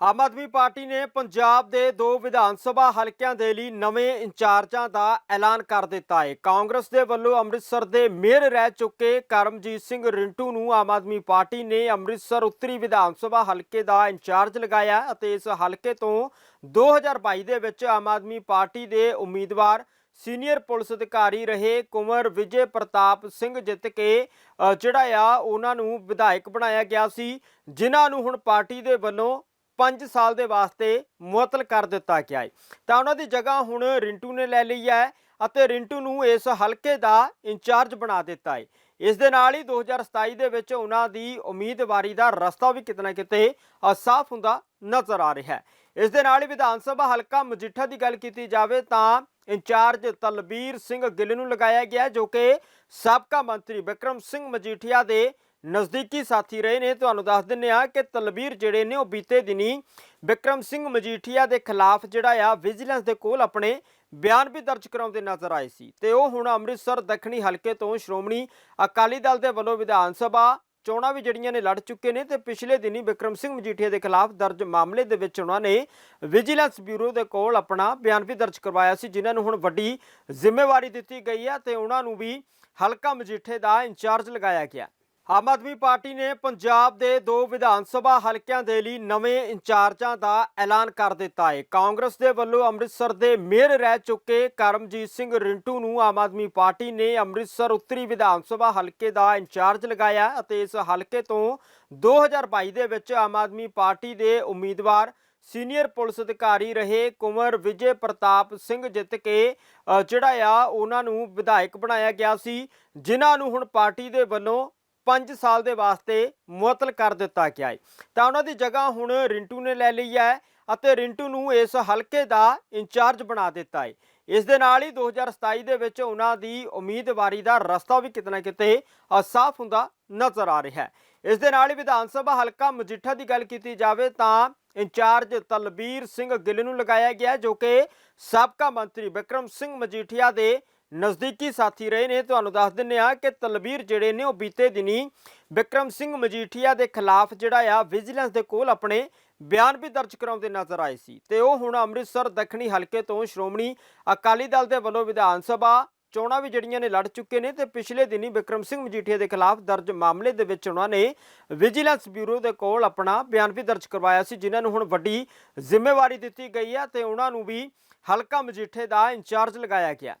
Aam Aadmi party ਨੇ ਪੰਜਾਬ ਦੇ ਦੋ ਵਿਧਾਨ ਸਭਾ ਹਲਕਿਆਂ ਦੇ ਲਈ ਨਵੇਂ ਇੰਚਾਰਜਾਂ ਦਾ ਐਲਾਨ ਕਰ ਦਿੱਤਾ ਹੈ। ਕਾਂਗਰਸ ਦੇ ਵੱਲੋਂ ਅੰਮ੍ਰਿਤਸਰ ਦੇ ਮੇਅਰ ਰਹਿ ਚੁੱਕੇ ਕਰਮਜੀਤ ਸਿੰਘ ਰਿੰਟੂ ਨੂੰ ਆਮ ਆਦਮੀ ਪਾਰਟੀ ਨੇ ਅੰਮ੍ਰਿਤਸਰ ਉੱਤਰੀ ਵਿਧਾਨ ਸਭਾ ਹਲਕੇ ਦਾ ਇੰਚਾਰਜ ਲਗਾਇਆ ਅਤੇ ਇਸ ਹਲਕੇ ਤੋਂ 2022 ਦੇ ਵਿੱਚ ਆਮ ਆਦਮੀ ਪਾਰਟੀ ਦੇ ਉਮੀਦਵਾਰ, ਸੀਨੀਅਰ ਪੁਲਿਸ ਅਧਿਕਾਰੀ ਰਹੇ ਕੁਮਰ ਵਿਜੇ ਪ੍ਰਤਾਪ ਸਿੰਘ ਜਿੱਤ ਕੇ ਜਿਹੜਾ ਆ, ਉਹਨਾਂ ਨੂੰ ਵਿਧਾਇਕ ਬਣਾਇਆ ਗਿਆ ਸੀ। ਜਿਨ੍ਹਾਂ ਨੂੰ ਹੁਣ ਪਾਰਟੀ ਦੇ ਵੱਲੋਂ 5 ਸਾਲ ਦੇ ਵਾਸਤੇ ਮੁਅੱਤਲ ਕਰ ਦਿੱਤਾ ਗਿਆ ਹੈ। ਤਾਂ ਉਹਨਾਂ ਦੀ ਜਗ੍ਹਾ ਹੁਣ ਰਿੰਟੂ ਨੇ ਲੈ ਲਈ ਹੈ ਅਤੇ ਰਿੰਟੂ ਨੂੰ ਇਸ ਹਲਕੇ ਦਾ ਇੰਚਾਰਜ ਬਣਾ ਦਿੱਤਾ ਹੈ। ਇਸ ਦੇ ਨਾਲ ਹੀ 2027 ਦੇ ਵਿੱਚ ਉਹਨਾਂ ਦੀ ਉਮੀਦਵਾਰੀ ਦਾ ਰਸਤਾ ਵੀ ਕਿਤੇ ਨਾ ਕਿਤੇ ਸਾਫ਼ ਹੁੰਦਾ ਨਜ਼ਰ ਆ ਰਿਹਾ ਹੈ। ਇਸ ਦੇ ਨਾਲ ਹੀ ਵਿਧਾਨ ਸਭਾ ਹਲਕਾ ਮਜੀਠਾ ਦੀ ਗੱਲ ਕੀਤੀ ਜਾਵੇ ਤਾਂ ਇੰਚਾਰਜ ਤਲਬੀਰ ਸਿੰਘ ਗਿੱਲ ਨੂੰ ਲਗਾਇਆ ਗਿਆ ਜੋ ਕਿ ਸਾਬਕਾ ਮੰਤਰੀ ਵਿਕਰਮ ਸਿੰਘ ਮਜੀਠੀਆ ਦੇ ਨਜ਼ਦੀਕੀ ਸਾਥੀ ਰਹੇ ਨੇ, ਤੁਹਾਨੂੰ ਦੱਸ ਦਿੰਨੇ ਆ ਕਿ ਤਲਬੀਰ ਜਿਹੜੇ ਨੇ ਉਹ ਬੀਤੇ ਦਿਨੀ ਵਿਕਰਮ ਸਿੰਘ ਮਜੀਠੀਆ ਦੇ ਖਿਲਾਫ ਜਿਹੜਾ ਆ ਵਿਜੀਲੈਂਸ ਦੇ ਕੋਲ ਆਪਣੇ ਬਿਆਨ ਵੀ ਦਰਜ ਕਰਾਉਂਦੇ ਨਜ਼ਰ ਆਏ ਸੀ। ਤੇ ਉਹ ਹੁਣ ਅੰਮ੍ਰਿਤਸਰ ਦੱਖਣੀ ਹਲਕੇ ਤੋਂ ਸ਼੍ਰੋਮਣੀ ਅਕਾਲੀ ਦਲ ਦੇ ਵੱਲੋਂ ਵਿਧਾਨ ਸਭਾ ਚੋਣਾਂ ਵੀ ਜਿਹੜੀਆਂ ਨੇ ਲੜ ਚੁੱਕੇ ਨੇ ਤੇ ਪਿਛਲੇ ਦਿਨੀ ਵਿਕਰਮ ਸਿੰਘ ਮਜੀਠੀਆ ਦੇ ਖਿਲਾਫ ਦਰਜ ਮਾਮਲੇ ਦੇ ਵਿੱਚ ਉਹਨਾਂ ਨੇ ਵਿਜੀਲੈਂਸ ਬਿਊਰੋ ਦੇ ਕੋਲ ਆਪਣਾ ਬਿਆਨ ਵੀ ਦਰਜ ਕਰਵਾਇਆ ਸੀ, ਜਿਨ੍ਹਾਂ ਨੂੰ ਹੁਣ ਵੱਡੀ ਜ਼ਿੰਮੇਵਾਰੀ ਦਿੱਤੀ ਗਈ ਹੈ ਤੇ ਉਹਨਾਂ ਨੂੰ ਵੀ ਹਲਕਾ ਮਜੀਠੇ ਦਾ ਇੰਚਾਰਜ ਲਗਾਇਆ ਗਿਆ। ਆਮ ਆਦਮੀ ਪਾਰਟੀ ਨੇ ਪੰਜਾਬ ਦੇ ਦੋ ਵਿਧਾਨ ਸਭਾ ਹਲਕਿਆਂ ਦੇ ਲਈ ਨਵੇਂ ਇੰਚਾਰਜਾਂ ਦਾ ਐਲਾਨ ਕਰ ਦਿੱਤਾ ਹੈ। ਕਾਂਗਰਸ ਦੇ ਵੱਲੋਂ ਅੰਮ੍ਰਿਤਸਰ ਦੇ ਮੇਅਰ ਰਹਿ ਚੁੱਕੇ ਕਰਮਜੀਤ ਸਿੰਘ ਰਿੰਟੂ ਨੂੰ ਆਮ ਆਦਮੀ ਪਾਰਟੀ ਨੇ ਅੰਮ੍ਰਿਤਸਰ ਉੱਤਰੀ ਵਿਧਾਨ ਸਭਾ ਹਲਕੇ ਦਾ ਇੰਚਾਰਜ ਲਗਾਇਆ ਅਤੇ ਇਸ ਹਲਕੇ ਤੋਂ 2022 ਦੇ ਵਿੱਚ ਆਮ ਆਦਮੀ ਪਾਰਟੀ ਦੇ ਉਮੀਦਵਾਰ, ਸੀਨੀਅਰ ਪੁਲਿਸ ਅਧਿਕਾਰੀ ਰਹੇ ਕੁਮਰ ਵਿਜੇ ਪ੍ਰਤਾਪ ਸਿੰਘ ਜਿੱਤ ਕੇ ਜਿਹੜਾ ਆ, ਉਹਨਾਂ ਨੂੰ ਵਿਧਾਇਕ ਬਣਾਇਆ ਗਿਆ ਸੀ। ਜਿਨ੍ਹਾਂ ਨੂੰ ਹੁਣ ਪਾਰਟੀ ਦੇ ਵੱਲੋਂ 5 ਸਾਲ ਦੇ ਵਾਸਤੇ ਮੁਅੱਤਲ ਕਰ ਦਿੱਤਾ ਗਿਆ ਹੈ। ਤਾਂ ਉਹਨਾਂ ਦੀ ਜਗ੍ਹਾ ਹੁਣ ਰਿੰਟੂ ਨੇ ਲੈ ਲਈ ਹੈ ਅਤੇ ਰਿੰਟੂ ਨੂੰ ਇਸ ਹਲਕੇ ਦਾ ਇੰਚਾਰਜ ਬਣਾ ਦਿੱਤਾ ਹੈ। ਇਸ ਦੇ ਨਾਲ ਹੀ 2027 ਦੇ ਵਿੱਚ ਉਹਨਾਂ ਦੀ ਉਮੀਦਵਾਰੀ ਦਾ ਰਸਤਾ ਵੀ ਕਿਤੇ ਨਾ ਕਿਤੇ ਸਾਫ਼ ਹੁੰਦਾ ਨਜ਼ਰ ਆ ਰਿਹਾ ਹੈ। ਇਸ ਦੇ ਨਾਲ ਹੀ ਵਿਧਾਨ ਸਭਾ ਹਲਕਾ ਮਜੀਠਾ ਦੀ ਗੱਲ ਕੀਤੀ ਜਾਵੇ ਤਾਂ ਇੰਚਾਰਜ ਤਲਬੀਰ ਸਿੰਘ ਗਿੱਲ ਨੂੰ ਲਗਾਇਆ ਗਿਆ ਜੋ ਕਿ ਸਾਬਕਾ ਮੰਤਰੀ ਵਿਕਰਮ ਸਿੰਘ ਮਜੀਠੀਆ ਦੇ ਨਜ਼ਦੀਕੀ ਸਾਥੀ ਰਹੇ ਨੇ, ਤੁਹਾਨੂੰ ਦੱਸ ਦਿੰਨੇ ਆ ਕਿ ਤਲਬੀਰ ਜਿਹੜੇ ਨੇ ਉਹ ਬੀਤੇ ਦਿਨੀ ਵਿਕਰਮ ਸਿੰਘ ਮਜੀਠੀਆ ਦੇ ਖਿਲਾਫ ਜਿਹੜਾ ਆ ਵਿਜੀਲੈਂਸ ਦੇ ਕੋਲ ਆਪਣੇ ਬਿਆਨ ਵੀ ਦਰਜ ਕਰਾਉਂਦੇ ਨਜ਼ਰ ਆਏ ਸੀ। ਤੇ ਉਹ ਹੁਣ ਅੰਮ੍ਰਿਤਸਰ ਦੱਖਣੀ ਹਲਕੇ ਤੋਂ ਸ਼੍ਰੋਮਣੀ ਅਕਾਲੀ ਦਲ ਦੇ ਵੱਲੋਂ ਵਿਧਾਨ ਸਭਾ ਚੋਣਾਂ ਵੀ ਜਿਹੜੀਆਂ ਨੇ ਲੜ ਚੁੱਕੇ ਨੇ ਤੇ ਪਿਛਲੇ ਦਿਨੀ ਵਿਕਰਮ ਸਿੰਘ ਮਜੀਠੀਆ ਦੇ ਖਿਲਾਫ ਦਰਜ ਮਾਮਲੇ ਦੇ ਵਿੱਚ ਉਹਨਾਂ ਨੇ ਵਿਜੀਲੈਂਸ ਬਿਊਰੋ ਦੇ ਕੋਲ ਆਪਣਾ ਬਿਆਨ ਵੀ ਦਰਜ ਕਰਵਾਇਆ ਸੀ, ਜਿਨ੍ਹਾਂ ਨੂੰ ਹੁਣ ਵੱਡੀ ਜ਼ਿੰਮੇਵਾਰੀ ਦਿੱਤੀ ਗਈ ਹੈ ਤੇ ਉਹਨਾਂ ਨੂੰ ਵੀ ਹਲਕਾ ਮਜੀਠੇ ਦਾ ਇੰਚਾਰਜ ਲਗਾਇਆ ਗਿਆ।